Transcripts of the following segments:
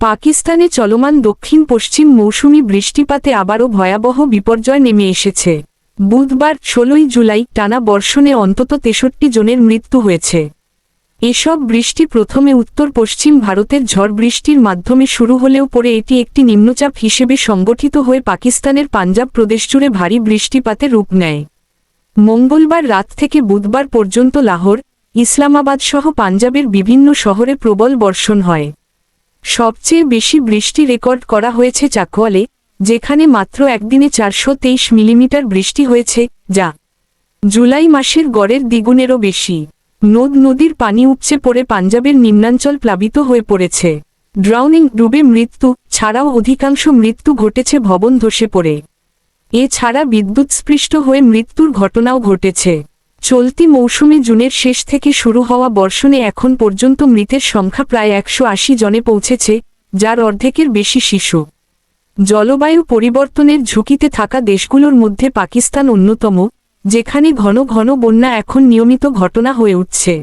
পাকিস্তানে চলমান দক্ষিণ পশ্চিম মৌসুমি বৃষ্টিপাতে আবারও ভয়াবহ বিপর্যয় নেমে এসেছে। বুধবার ষোলোই জুলাই টানা বর্ষণে অন্তত তেষট্টি জনের মৃত্যু হয়েছে। এসব বৃষ্টি প্রথমে উত্তর পশ্চিম ভারতের ঝড় বৃষ্টির মাধ্যমে শুরু হলেও পরে এটি একটি নিম্নচাপ হিসেবে সংগঠিত হয়ে পাকিস্তানের পাঞ্জাব প্রদেশ জুড়ে ভারী বৃষ্টিপাতে রূপ নেয়। মঙ্গলবার রাত থেকে বুধবার পর্যন্ত লাহোর ইসলামাবাদ সহ পাঞ্জাবের বিভিন্ন শহরে প্রবল বর্ষণ হয়। সবচেয়ে বেশি বৃষ্টি রেকর্ড করা হয়েছে চাকওয়ালে যেখানে মাত্র একদিনে চারশো তেইশ মিলিমিটার বৃষ্টি হয়েছে, যা জুলাই মাসের গড়ের দ্বিগুণেরও বেশি। নদ নদীর পানি উপচে পড়ে পাঞ্জাবের নিম্নাঞ্চল প্লাবিত হয়ে পড়েছে। ড্রাউনিং ডুবে মৃত্যু ছাড়াও অধিকাংশ মৃত্যু ঘটেছে ভবন ধসে পড়ে। এছাড়া বিদ্যুৎস্পৃষ্ট হয়ে মৃত্যুর ঘটনাও ঘটেছে। চলতি মৌসুমে জুনের শেষ থেকে শুরু হওয়া বর্ষণে এখন পর্যন্ত মৃতের সংখ্যা প্রায় একশো আশি জনে পৌঁছেছে, যার অর্ধেকের বেশি শিশু। জলবায়ু পরিবর্তনের ঝুঁকিতে থাকা দেশগুলোর মধ্যে পাকিস্তান অন্যতম, যেখানে ঘন ঘন বন্যা এখন নিয়মিত ঘটনা হয়ে উঠছে।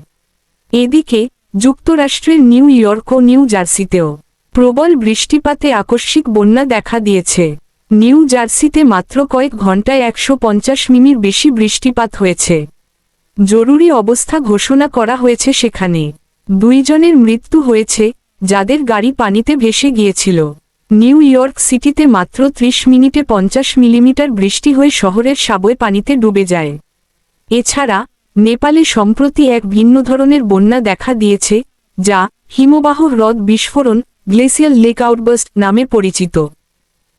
এদিকে যুক্তরাষ্ট্রের নিউ ইয়র্ক ও নিউ জার্সিতেও প্রবল বৃষ্টিপাতে আকস্মিক বন্যা দেখা দিয়েছে। নিউ জার্সিতে মাত্র কয়েক ঘন্টায় একশো পঞ্চাশ মিমির বেশি বৃষ্টিপাত হয়েছে। জরুরি অবস্থা ঘোষণা করা হয়েছে সেখানে। দুইজনের মৃত্যু হয়েছে, যাদের গাড়ি পানিতে ভেসে গিয়েছিল। নিউ ইয়র্ক সিটিতে মাত্র ত্রিশ মিনিটে পঞ্চাশ মিলিমিটার বৃষ্টি হয়ে শহরের সাবয়ে পানিতে ডুবে যায়। এছাড়া, নেপালে সম্প্রতি এক ভিন্ন ধরনের বন্যা দেখা দিয়েছে, যা হিমবাহ হ্রদ বিস্ফোরণ গ্লেসিয়াল লেক আউটবাস্ট নামে পরিচিত।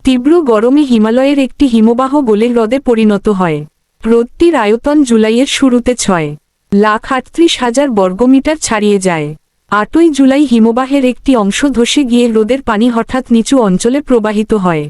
তীব্র গরমে হিমালয়ের একটি হিমবাহ গোলে হ্রদে পরিণত হয়। হ্রদটির আয়তন জুলাইয়ের শুরুতে ছয় লাখ আটত্রিশ হাজার বর্গমিটার ছাড়িয়ে যায়। আটই জুলাই হিমবাহের একটি অংশ ধসে গিয়ে রোদের পানি হঠাৎ নিচু অঞ্চলে প্রবাহিত হয়।